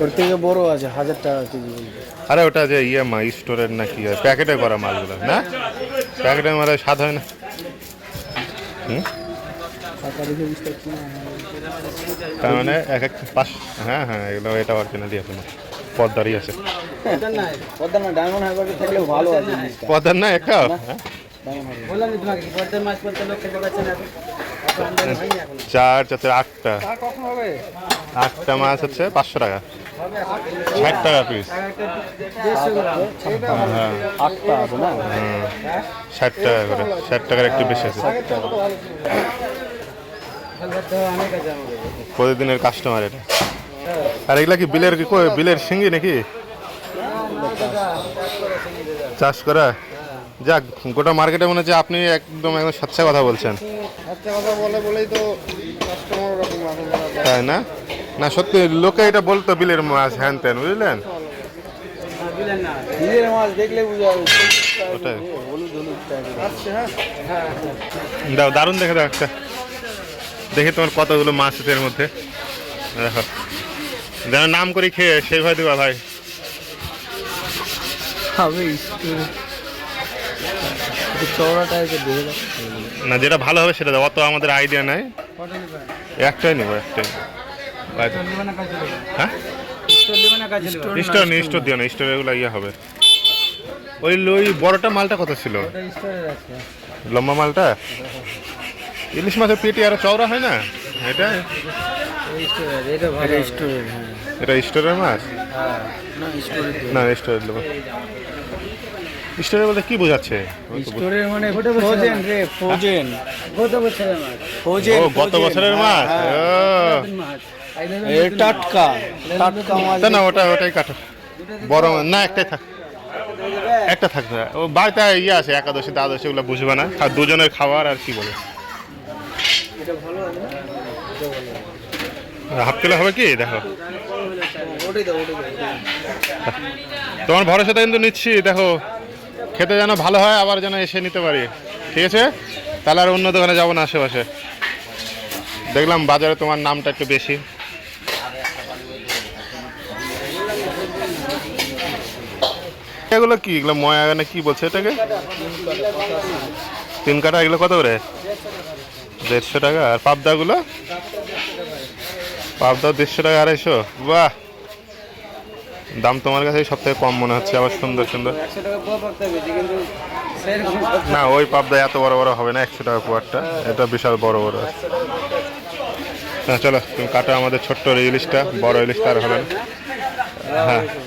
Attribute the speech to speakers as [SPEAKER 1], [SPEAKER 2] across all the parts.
[SPEAKER 1] ওর থেকে বড় আছে হাজার টাকা কেজি
[SPEAKER 2] আরে ওটা যে ইয়ে মা স্টোরের না কি প্যাকেটে করা মালগুলো না? প্যাকেটে মারা স্বাদ হয় না। হুম? তার মানে এক এক পাঁচ হ্যাঁ হ্যাঁ এগুলো এটা অরিজিনালি আছে না পদ্মারই আছে। পদ্মার না একটা? হ্যাঁ? চার চারটে আটটা। আটটা মাছ হচ্ছে পাঁচশো টাকা। ষাট টাকা পিস হ্যাঁ
[SPEAKER 1] আটটা আছে না।
[SPEAKER 2] ষাট টাকা করে ষাট টাকার একটু বেশি আছে। প্রতিদিনের কাস্টমার এটা। আর এগুলা কি বিলের কি বিলের সিঙ্গি নাকি? চাষ করা? যাক গোটা মার্কেটে মনে হচ্ছে আপনি একদম একদম স্বচ্ছা কথা বলছেন।
[SPEAKER 1] কথা বলে বলেই তো কাস্টমার
[SPEAKER 2] তাই না? না সত্যি লোকে এটা বলতো বিলের মাছ হ্যান ত্যান বুঝলেন?
[SPEAKER 1] মাছ দেখলে
[SPEAKER 2] ওটাই। দাও দারুণ দেখে দাও একটা। দেখে তোমার কতগুলো মাছ আছে এর মধ্যে। দেখো। যেন নাম করে খেয়ে সেই ভাই দিবা ভাই। না যেটা ভালো হবে সেটা অত আমাদের আইডিয়া নাই। একটাই নেব একটাই। হ্যাঁ? স্টোর নেই স্টোর দিও না স্টোর এগুলো ইয়ে হবে। ওই ওই বড়টা মালটা কত ছিল? লম্বা মালটা? ইলিশ মাছের পেটি আরও চওড়া হয় না? এটা
[SPEAKER 3] স্টোরের এটা
[SPEAKER 1] স্টোরের হ্যাঁ
[SPEAKER 2] মাছ?
[SPEAKER 3] হ্যাঁ
[SPEAKER 1] না স্টোরের
[SPEAKER 2] না স্টোরের বলতে কি বোঝাচ্ছে?
[SPEAKER 1] মানে
[SPEAKER 3] গত
[SPEAKER 1] ফ্রোজেন
[SPEAKER 3] বছরের
[SPEAKER 1] রে ফ্রোজেন।
[SPEAKER 3] গত বছরের মাছ।
[SPEAKER 1] ফ্রোজেন
[SPEAKER 2] গত বছরের মাছ।
[SPEAKER 1] টাটকা টাটকা মাছ
[SPEAKER 2] না ওটা, ওটাই কাটো। বড় না, একটাই থাক। একটা থাকবে ও বাড়িতে ইয়ে আছে, একাদশী, দ্বাদশী ওগুলো বুঝবে না। আর দুজনের খাবার আর কি বলে? হাফ কিলো হবে কি? দেখো। তোমার ভরসাটা কিন্তু নিচ্ছি, দেখো। খেতে যেন ভালো হয়, আবার যেন এসে নিতে পারি। ঠিক আছে? তাহলে আর অন্য দোকানে যাব না আশেপাশে। দেখলাম বাজারে তোমার নামটা একটু বেশি। এগুলো কি? এগুলো ময়া না কি বলছে এটাকে? তিন কাটা এগুলো কত করে? দেড়শো টাকা। আর পাবদাগুলো? পাবদা দেড়শো টাকা আড়াইশো। বাহ! দাম তোমার কাছে সব থেকে কম মনে হচ্ছে আবার সুন্দর সুন্দর। না ওই পাবদা এত বড় বড় হবে না একশো টাকা পোয়ারটা। এটা বিশাল বড় বড়। হ্যাঁ চলো তুমি কাটো আমাদের ছোট্ট ইলিশটা বড় ইলিশটা আর হবে না। হ্যাঁ
[SPEAKER 3] মাছ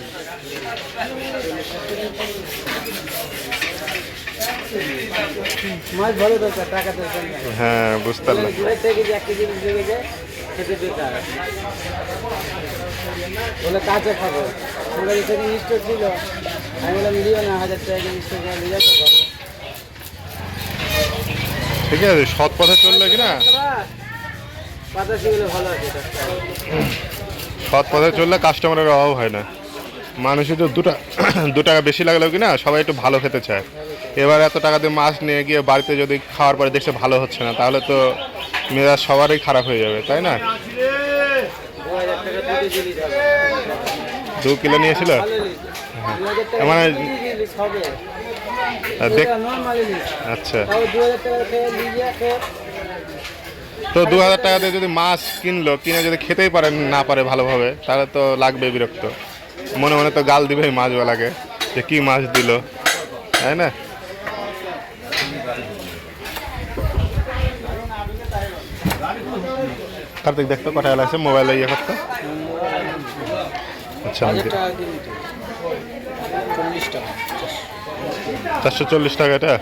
[SPEAKER 3] ভালো দরকার টাকা দরকার নেই
[SPEAKER 2] হ্যাঁ বুঝতে পারলাম।
[SPEAKER 3] বলে খাব আমরা যেখানে স্টোর ছিল আমি বললাম লিও না হাজার টাকা স্টোর করে নিয়ে যাব ভালো
[SPEAKER 2] ঠিক আছে সৎ পথে চললে কি না। সৎ পথে চললে কাস্টমারের অভাব হয় না। মানুষের তো দুটা দু টাকা বেশি লাগলেও কি না সবাই একটু ভালো খেতে চায়। এবার এত টাকা দিয়ে মাছ নিয়ে গিয়ে বাড়িতে যদি খাওয়ার পরে দেখছে ভালো হচ্ছে না, তাহলে তো মেজাজ সবারই খারাপ হয়ে যাবে, তাই না?
[SPEAKER 3] দু
[SPEAKER 2] কিলো নিয়েছিল?
[SPEAKER 3] টাকা
[SPEAKER 2] মানে আচ্ছা। তো দু হাজার টাকা দিয়ে যদি মাছ কিনলো, কিনে যদি খেতেই পারে, না পারে ভালোভাবে, তাহলে তো লাগবে বিরক্ত। মনে মনে তো গাল দিবে মাছওয়ালাকে, যে কি মাছ দিল, তাই না? কার্তিক দেখতো কটা লাগছে মোবাইলে ইয়ে করতো। আচ্ছা চারশো চল্লিশ টাকা এটা?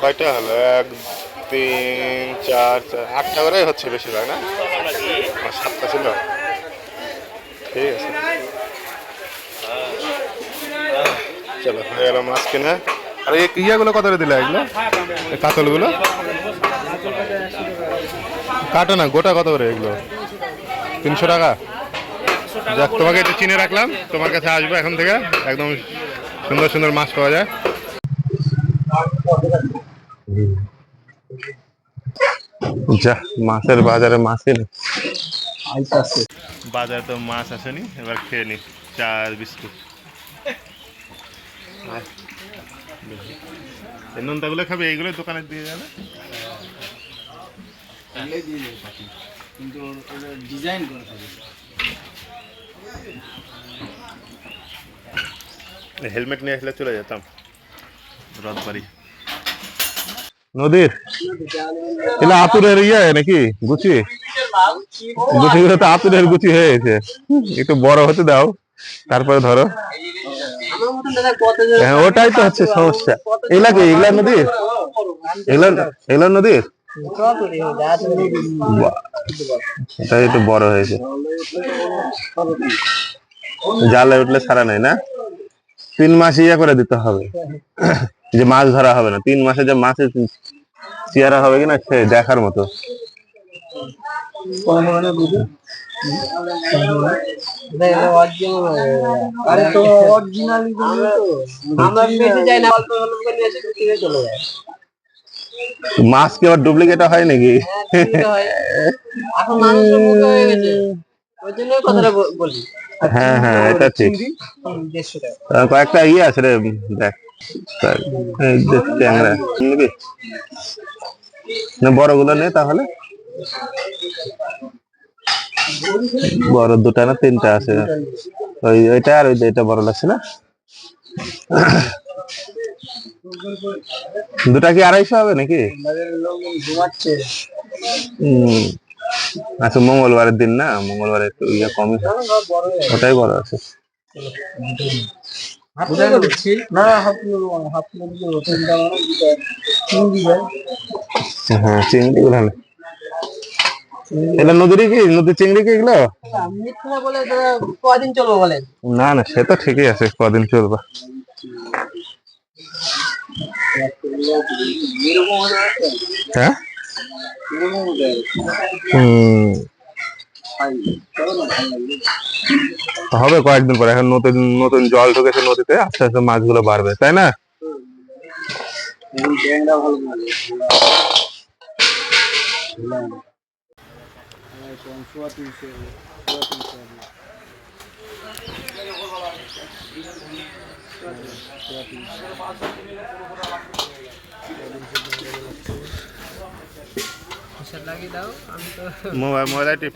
[SPEAKER 2] কয়টা হলো? এক, তিন, চার চার, আটটা করে হচ্ছে বেশিরভাগ, না? সাতটা ছিল। মাছ কিনে আর এই কত করে দিলে এগুলো? কাতলগুলো? কাটো না, গোটা কত করে এগুলো? তিনশো টাকা? যাক, তোমাকে একটু চিনে রাখলাম, তোমার কাছে আসব এখন থেকে। একদম সুন্দর সুন্দর মাছ পাওয়া যায়। যা, মাছের বাজারে মাছের বাজারে তো মাছ আসেনি এবার খেয়ে নি চা আর বিস্কুট। এই নোনতাগুলো খাবে এইগুলো দোকানে দিয়ে যাবে?
[SPEAKER 3] কিন্তু ডিজাইন করে
[SPEAKER 2] হেলমেট নিয়ে আসলে চলে যেতাম। রথবাড়ি। নদীর? আতুরের ইয়ে নাকি গুচি? গুচিগুলো তো আতুরের গুচি হয়ে গেছে। একটু বড় হতে দাও, তারপরে ধরো। হ্যাঁ ওটাই তো হচ্ছে সমস্যা। এগুলা কি এগুলা নদীর? এগুলা এগুলা নদীর? এটা একটু বড় হয়েছে। জালে উঠলে ছাড়া নাই না? তিন মাস ইয়া করে দিতে হবে। যে মাছ ধরা হবে না। তিন মাসে যে মাছের চেহারা হবে কিনা, সে দেখার মতো।
[SPEAKER 3] আরে তো অরিজিনালি আমরা বেঁচে যাই না অল্প অল্প করে এসে কিনে চলে যায়
[SPEAKER 2] মাছ কি আবার ডুপ্লিকেট হয় নাকি?
[SPEAKER 3] এখন মানুষের মুখে হয়ে গেছে। ওই জন্য কথাটা বলি।
[SPEAKER 2] হ্যাঁ হ্যাঁ এটা ঠিক। কয়েকটা ইয়ে আছে রে দেখ। তাই, এই যে ট্যাংরা। নিবি না বড়গুলো নে তাহলে। বড় দুটা না তিনটা আছে? ওই, ওইটা আর ওই এটা বড় লাগছে না? দুটা কি আড়াইশো হবে নাকি? আচ্ছা মঙ্গলবারের দিন না? মঙ্গলবারে একটু ইয়ে কমই ওটাই বড় আছে। হ্যাঁ চিংড়ি এটা নদীরই কি? নদীর চিংড়ি কি এগুলো?
[SPEAKER 3] কদিন চলবো বলেন?
[SPEAKER 2] না না সে তো ঠিকই আছে কদিন চলবে। হ্যাঁ? হবে কয়েকদিন পরে এখন নতুন নতুন জল ঢুকেছে নদীতে আস্তে আস্তে মাছগুলো বাড়বে তাই না?
[SPEAKER 3] লাগিয়ে দাও আমি তো
[SPEAKER 2] মোবাইল মোবাইল টিপ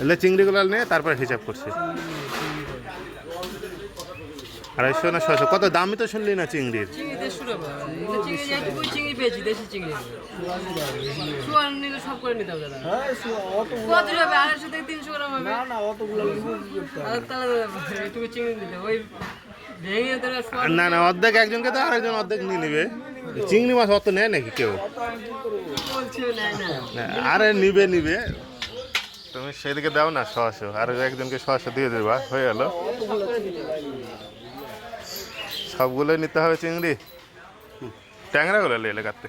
[SPEAKER 2] এলে চিংড়িগুলো নিয়ে তারপরে হিসাব করছি। আড়াইশো না ছয়শো? কত দামই তো শুনলি না চিংড়ির?
[SPEAKER 4] হবে
[SPEAKER 3] না
[SPEAKER 2] না না। অর্ধেক একজনকে তো আরেকজন অর্ধেক নিয়ে নেবে। চিংড়ি মাছ অত নেয় নাকি কেউ?
[SPEAKER 4] বলছে নেয় না।
[SPEAKER 2] না, আরে নিবে নিবে। তুমি সেদিকে দাও না ছশো আর একজনকে ছশো দিয়ে দেবা। হয়ে গেল। সবগুলোই নিতে হবে চিংড়ি। ট্যাংরাগুলো লেলে কাটতে।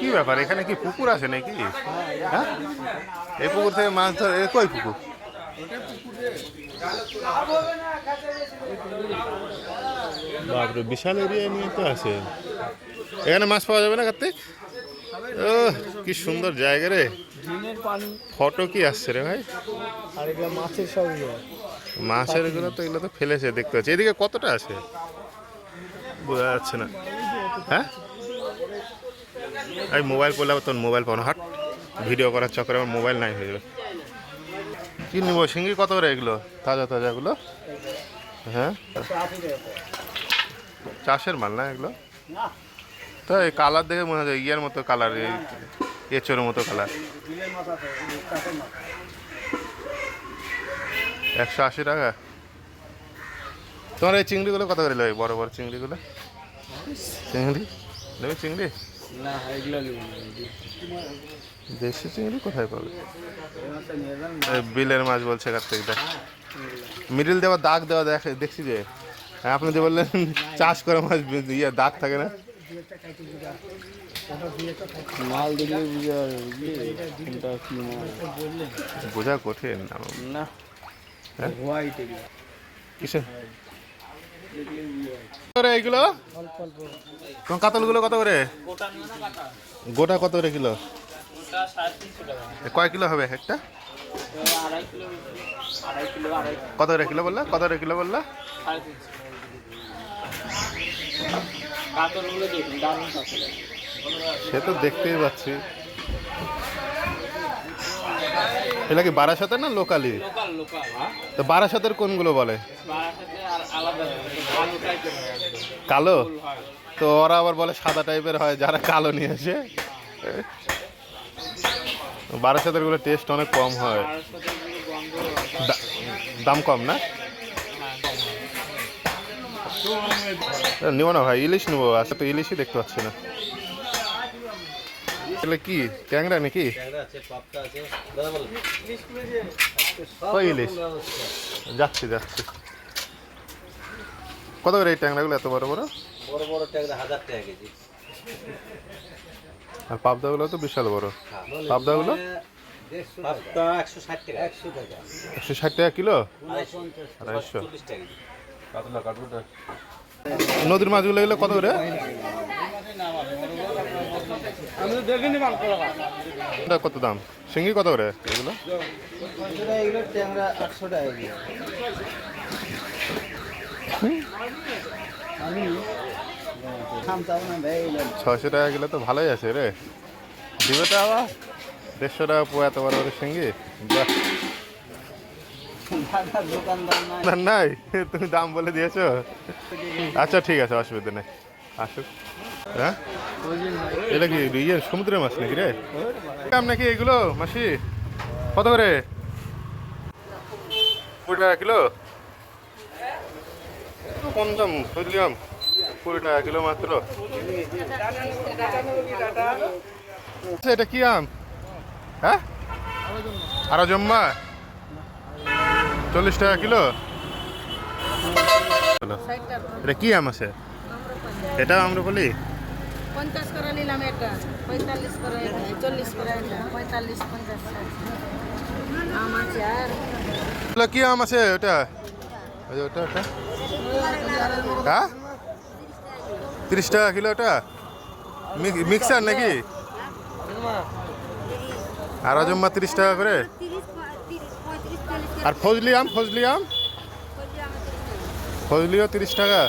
[SPEAKER 2] কি ব্যাপার, এখানে কি পুকুর আছে নাকি? হ্যাঁ? এই পুকুর থেকে মাছ ধরে কই পুকুর? বাপরে, বিশাল এরিয়া নিয়ে তো আছে। এখানে মাছ পাওয়া যাবে না কার্তিক? ও কি সুন্দর জায়গা রে।
[SPEAKER 3] পানি।
[SPEAKER 2] ফটো কি আসছে রে ভাই?
[SPEAKER 3] আর এগুলো মাছের সব ইয়ে।
[SPEAKER 2] মাছের এগুলো তো এগুলো তো ফেলেছে দেখতে পাচ্ছি। এদিকে কতটা আছে? বোঝা যাচ্ছে না। হ্যাঁ? এই মোবাইল করলে আবার তোর মোবাইল পাবো হাট ভিডিও করার চক্করে আমার মোবাইল নাই হয়ে যাবে। কি নিবো শিঙ্গি কত করে এগুলো? তাজা তাজাগুলো হ্যাঁ? চাষের মাল না এগুলো? তো এই কালার দেখে মনে হয় ইয়ের মতো কালার এই এচোর মতো কালার একশো আশি টাকা? তোমার এই চিংড়িগুলো কত করে নেবে বড় বড় চিংড়িগুলো? চিংড়ি? নেবে চিংড়ি?
[SPEAKER 3] না এগুলো
[SPEAKER 2] দেশি চিংড়ি কোথায় পাবে? এই বিলের মাছ বলছে কার্তিক দেখ। মিডিল দেওয়া দাগ দেওয়া দেখ দেখছি যে। হ্যাঁ, আপনি যে বললেন চাষ করে মাছ ইয়ে দাগ থাকে না।
[SPEAKER 3] মাল দেখলে বুঝে কোনটা কি মাল?
[SPEAKER 2] বোঝা কঠিন
[SPEAKER 3] না
[SPEAKER 2] হ্যাঁ?
[SPEAKER 3] হোয়াইট এগুলো
[SPEAKER 2] কিসে এইগুলো
[SPEAKER 3] অল্প অল্প
[SPEAKER 2] তোমার কাতলগুলো কত করে? গোটা কত করে কিলো? কয় কিলো হবে একটা?
[SPEAKER 3] আড়াই কিলো আড়াই কিলো আড়াই
[SPEAKER 2] কত করে কিলো বললা? কত করে কিলো বললা?
[SPEAKER 3] কাতলগুলো দেখুন দারুণ কাতল
[SPEAKER 2] সে তো দেখতেই পাচ্ছি। এটা কি বারাসাতের না লোকালি?
[SPEAKER 3] হ্যাঁ
[SPEAKER 2] তো বারাসাতের কোনগুলো বলে?
[SPEAKER 3] হয় একদম
[SPEAKER 2] কালো? তো ওরা আবার বলে সাদা টাইপের হয় যারা কালো নিয়ে আসে। বারাসাতেরগুলো টেস্ট অনেক কম হয়। দাম কম না? নিব না ভাই ইলিশ নেব আজকে তো ইলিশই দেখতে পাচ্ছি না। এগুলো কি? ট্যাংরা নাকি? ইলিশ যাচ্ছি যাচ্ছি। কত করে এই ট্যাংরাগুলো এত বড় বড়?
[SPEAKER 5] বড় বড় ট্যাংরা হাজার টাকা কেজি।
[SPEAKER 2] আর পাবদাগুলো তো বিশাল বড়। পাবদাগুলো?
[SPEAKER 5] একশো ষাট টাকা। একশো টাকা।
[SPEAKER 2] একশো ষাট টাকা কিলো?
[SPEAKER 5] আড়াইশো।
[SPEAKER 2] নদীর মাছগুলো এগুলো কত করে?
[SPEAKER 3] তো
[SPEAKER 2] কত দাম? শিঙ্গি কত করে এগুলো? ছয়শো টাকা কিলো তো ভালোই আছে রে। দিবে তো আবার? দেড়শো টাকা পো এত বড় বড় শিঙ্গি?
[SPEAKER 3] দোকানদার নাই।
[SPEAKER 2] তুমি দাম বলে দিয়েছ? আচ্ছা ঠিক আছে অসুবিধা নেই। আসুক। হ্যাঁ? এটা কি ইয়ে সমুদ্রের মাছ নাকি রে? নাকি এগুলো মাসি? কত করে? কুড়ি টাকা কিলো? কম দাম বুঝলাম। কুড়ি টাকা কিলো মাত্র। আচ্ছা, এটা কি আম? হ্যাঁ? আরও জম্মা চল্লিশ টাকা কিলো? এটা কি আম আছে? এটা আমরা বলি
[SPEAKER 6] পঞ্চাশ করে নিলাম এটা। পঁয়তাল্লিশ করে চল্লিশ করে পঁয়তাল্লিশ পঞ্চাশ আম আছে আর
[SPEAKER 2] কি আম আছে ওটা? ওটা ওটা। হ্যাঁ? তিরিশ টাকা কিলো ওটা? মিক্সার নাকি? আর অজম্মা তিরিশ টাকা করে? আর ফজলি আম ফজলি আম? ফজলিও তিরিশ টাকা।